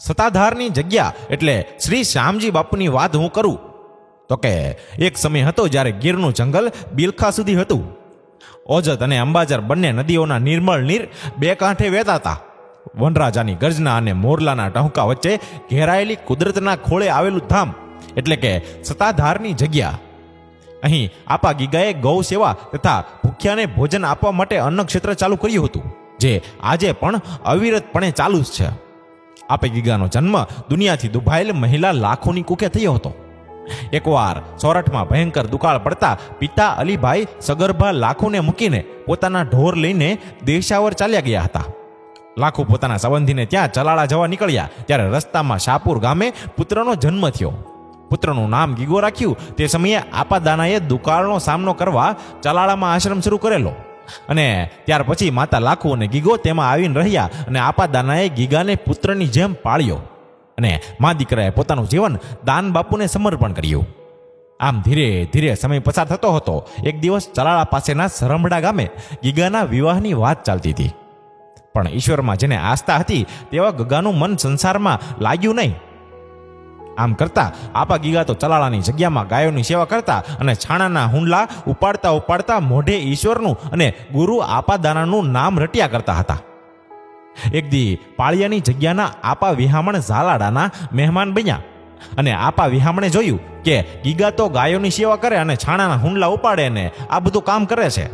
સતાધારની જગ્યા એટલે શ્રી શ્યામજી બાપુની વાત હું કરું? તો કે, એક સમય હતો જ્યારે ગીરનું જંગલ બિલખા સુધી હતું. ઓજત અને અંબાજર બંને નદીઓના નિર્મળ નીર બે કાંઠે વહેતા હતા. વનરાજાની ગર્જના અને મોરલાના ટહુકા વચ્ચે ઘેરાયેલી કુદરતના ખોળે આવેલું ધામ, એટલે કે સત્તાધારની જગ્યા. અહીં આપા ગીગાએ ગૌ સેવા તથા ભૂખ્યાને ભોજન આપવા માટે અન્નક્ષેત્ર ચાલુ કર્યું હતું, જે આજે પણ અવિરતપણે ચાલુ જ છે. આપે ગીગાનો જન્મ દુનિયાથી દુભાયેલ મહિલા લાખોની કુકે થયો હતો. એકવાર સોરઠમાં ભયંકર દુકાળ પડતા પિતા અલીભાઈ સગર્ભા લાખોને મૂકીને પોતાના ઢોર લઈને દેશાવર ચાલ્યા ગયા હતા. લાખો પોતાના સંબંધીને ત્યાં ચલાળા જવા નીકળ્યા, ત્યારે રસ્તામાં શાહપુર ગામે પુત્રનો જન્મ થયો. પુત્રનું નામ ગીગો રાખ્યું, તે સમયે આપાદાનાએ દુકાળનો સામનો કરવા ચલાળામાં આશ્રમ શરૂ કરેલો. અને ત્યાર પછી માતા લાખુ અને ગીગો તેમાં આવીને રહ્યા અને આપાદાનાએ ગીગાને પુત્રની જેમ પાળ્યો. અને મા દીકરાએ પોતાનું જીવન દાન બાપુને સમર્પણ કર્યું. આમ ધીરે ધીરે સમય પસાર થતો હતો. એક દિવસ ચલાળા પાસેના સરમડા ગામે ગીગાના વિવાહની વાત ચાલતી હતી. પણ ઈશ્વરમાં જેને આસ્થા હતી તેવા ગગાનું મન સંસારમાં લાગ્યું નહીં. આમ કરતા. આપા ગીગા તો ચલાળાની જગ્યામાં ગાયોની સેવા કરતા અને છાણાના હુંડલા ઉપાડતા ઉપાડતા મોઢે ઈશ્વરનું અને ગુરુ આપા દાનાનું નામ રટ્યા કરતા હતા. એક દી પાળિયાની જગ્યાના આપા વિહામણ ઝાલાડાના મહેમાન બન્યા અને આપા વિહામણે જોયું કે ગીગા તો ગાયોની સેવા કરે અને છાણાના હુંડલા ઉપાડે ને આ બધું કામ કરે છે.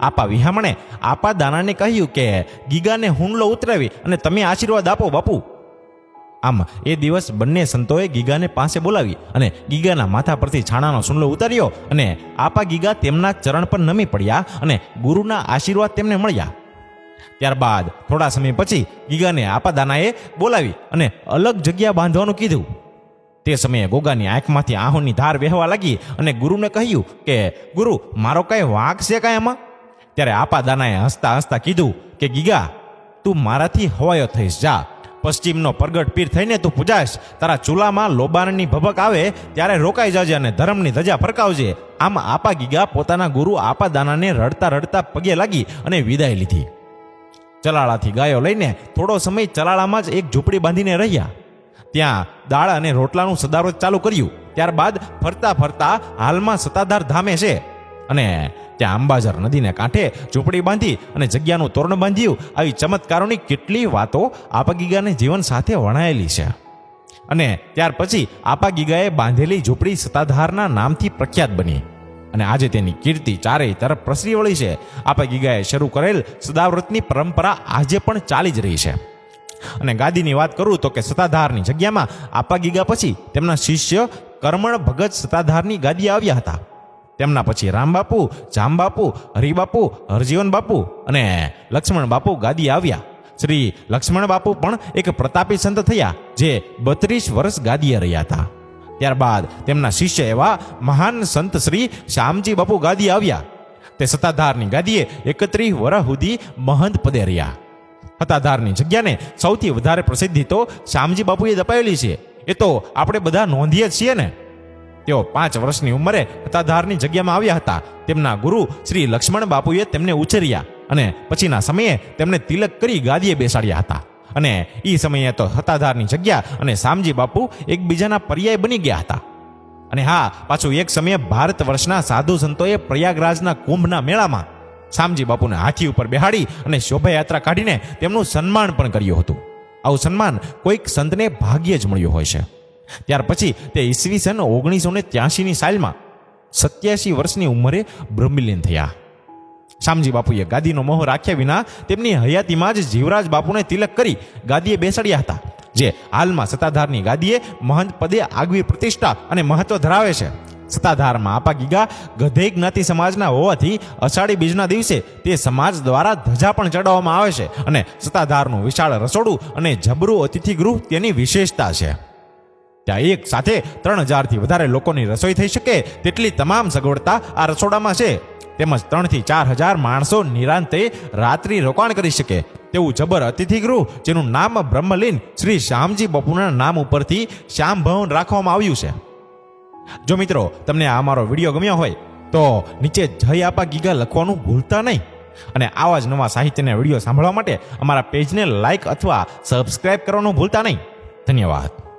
આપા વિહામણે આપા દાનાને કહ્યું કે ગીગાને હુંડલો ઉતરાવી અને તમે આશીર્વાદ આપો બાપુ. આમ, એ દિવસ બંને સંતોએ ગીગાને પાસે બોલાવી અને ગીગાના માથા પરથી છાણાનો સુંડલો ઉતાર્યો અને આપા ગીગા તેમના ચરણ પર નમી પડ્યા અને ગુરુના આશીર્વાદ તેમને મળ્યા. ત્યારબાદ થોડા સમય પછી ગીગાને આપા દાનાએ બોલાવી અને અલગ જગ્યા બાંધવાનું કીધું. તે સમયે ગોગાની આંખમાંથી આહોની ધાર વહેવા લાગી અને ગુરુને કહ્યું કે, ગુરુ, મારો કાંઈ વાંક છે કાંઈ આમાં? ત્યારે આપા દાનાએ હસતા હસતા કીધું કે, ગીગા, તું મારાથી હવાયો થઈશ, જા. પશ્ચિમનો પ્રગટ પીર થઈને તું પૂજાશ તારા ચૂલામાં લોબાનની ભભક આવે, ત્યારે રોકાઈ જજે અને ધર્મની ધજા ફરકાવજે. આમ આપા ગીગા પોતાના ગુરુ આપા દાનાને રડતા રડતા પગે લાગી અને વિદાય લીધી. ચલાળાથી ગાયો લઈને થોડો સમય ચલાળામાં જ એક ઝૂંપડી બાંધીને રહ્યા. ત્યાં દાળ અને રોટલાનું સદારોજ ચાલુ કર્યું. ત્યારબાદ ફરતા ફરતા હાલમાં સત્તાધાર ધામે છે. અને ત્યાં અંબાજર નદીને કાંઠે ઝૂંપડી બાંધી અને જગ્યાનું તોરણ બાંધ્યું. આવી ચમત્કારોની કેટલી વાતો આપાગીગાને જીવન સાથે વણાયેલી છે. અને ત્યાર પછી આપાગીગાએ બાંધેલી ઝૂંપડી સત્તાધારના નામથી પ્રખ્યાત બની. અને આજે તેની કીર્તિ ચારેય તરફ પ્રસરી વળી છે. આપાગીગાએ શરૂ કરેલ સદાવ્રતની પરંપરા આજે પણ ચાલી જ રહી છે. અને ગાદીની વાત કરું તો કે સત્તાધારની જગ્યામાં આપાગીગા પછી તેમના શિષ્ય કર્મણ ભગત સત્તાધારની ગાદી આવ્યા હતા. તેમના પછી રામબાપુ, જામબાપુ, હરિબાપુ હરજીવન બાપુ અને લક્ષ્મણ બાપુ ગાદી આવ્યા. શ્રી લક્ષ્મણ બાપુ પણ એક પ્રતાપી સંત થયા, જે બત્રીસ વર્ષ ગાદીએ રહ્યા હતા. ત્યારબાદ તેમના શિષ્ય એવા મહાન સંત શ્રી શ્યામજી બાપુ ગાદી આવ્યા. તે સત્તાધારની ગાદીએ એકત્રીસ વર્ષ સુધી મહંત પદે રહ્યા. સત્તાધારની જગ્યાને સૌથી વધારે પ્રસિદ્ધિ તો શ્યામજી બાપુએ દપાયેલી છે. એ તો આપણે બધા નોંધીએ છીએ ને. તેઓ પાંચ વર્ષની ઉંમરે હતાધારની જગ્યામાં આવ્યા હતા. તેમના ગુરુ શ્રી લક્ષ્મણ બાપુએ તેમને ઉછેર્યા અને પછીના સમયે તેમને તિલક કરી ગાદીએ બેસાડ્યા હતા. અને એ સમયે તો હતાધારની જગ્યા અને શામજી બાપુ એકબીજાના પર્યાય બની ગયા હતા. અને હા, પાછું એક સમયે ભારત વર્ષના સાધુ સંતોએ પ્રયાગરાજના કુંભના મેળામાં શામજી બાપુને હાથી ઉપર બેહાડી અને શોભાયાત્રા કાઢીને તેમનું સન્માન પણ કર્યું હતું. આવું સન્માન કોઈક સંતને ભાગ્યે જ મળ્યું હોય છે. ત્યાર પછી તે ઈસવીસન ઓગણીસો ને ત્યાસીની સાલમાં સત્યાસી વર્ષની ઉંમરે બ્રહ્મલીન થયા. શામજી બાપુએ ગાદીનો મોહ રાખ્યા વિના તેમની હયાતીમાં જ જીવરાજ બાપુને તિલક કરી ગાદીએ બેસાડ્યા હતા, જે હાલમાં સત્તાધારની ગાદીએ મહંત પદે આગવી પ્રતિષ્ઠા અને મહત્વ ધરાવે છે. સત્તાધારમાં આપા ગીગા ગધે જ્ઞાતિ સમાજના હોવાથી અષાઢી બીજના દિવસે તે સમાજ દ્વારા ધજા પણ ચડાવવામાં આવે છે અને સત્તાધારનું વિશાળ રસોડું અને જબરું અતિથિ ગૃહ તેની વિશેષતા છે. ત્યાં એક સાથે ત્રણ હજારથી વધારે લોકોની રસોઈ થઈ શકે, તેટલી તમામ સગવડતા આ રસોડામાં છે. તેમજ ત્રણથી ચાર હજાર માણસો નિરાંતે રાત્રિ રોકાણ કરી શકે. તેવું જબર અતિથિ ગૃહ જેનું નામ બ્રહ્મલીન શ્રી શ્યામજી બપુના નામ ઉપરથી શ્યામ ભવન રાખવામાં આવ્યું છે. જો મિત્રો, તમને આ અમારો વીડિયો ગમ્યો હોય, તો નીચે જય આપા ગીગા લખવાનું ભૂલતા નહીં. અને આવા જ નવા સાહિત્યના વીડિયો સાંભળવા માટે અમારા પેજને લાઇક અથવા સબસ્ક્રાઇબ કરવાનું ભૂલતા નહીં. ધન્યવાદ.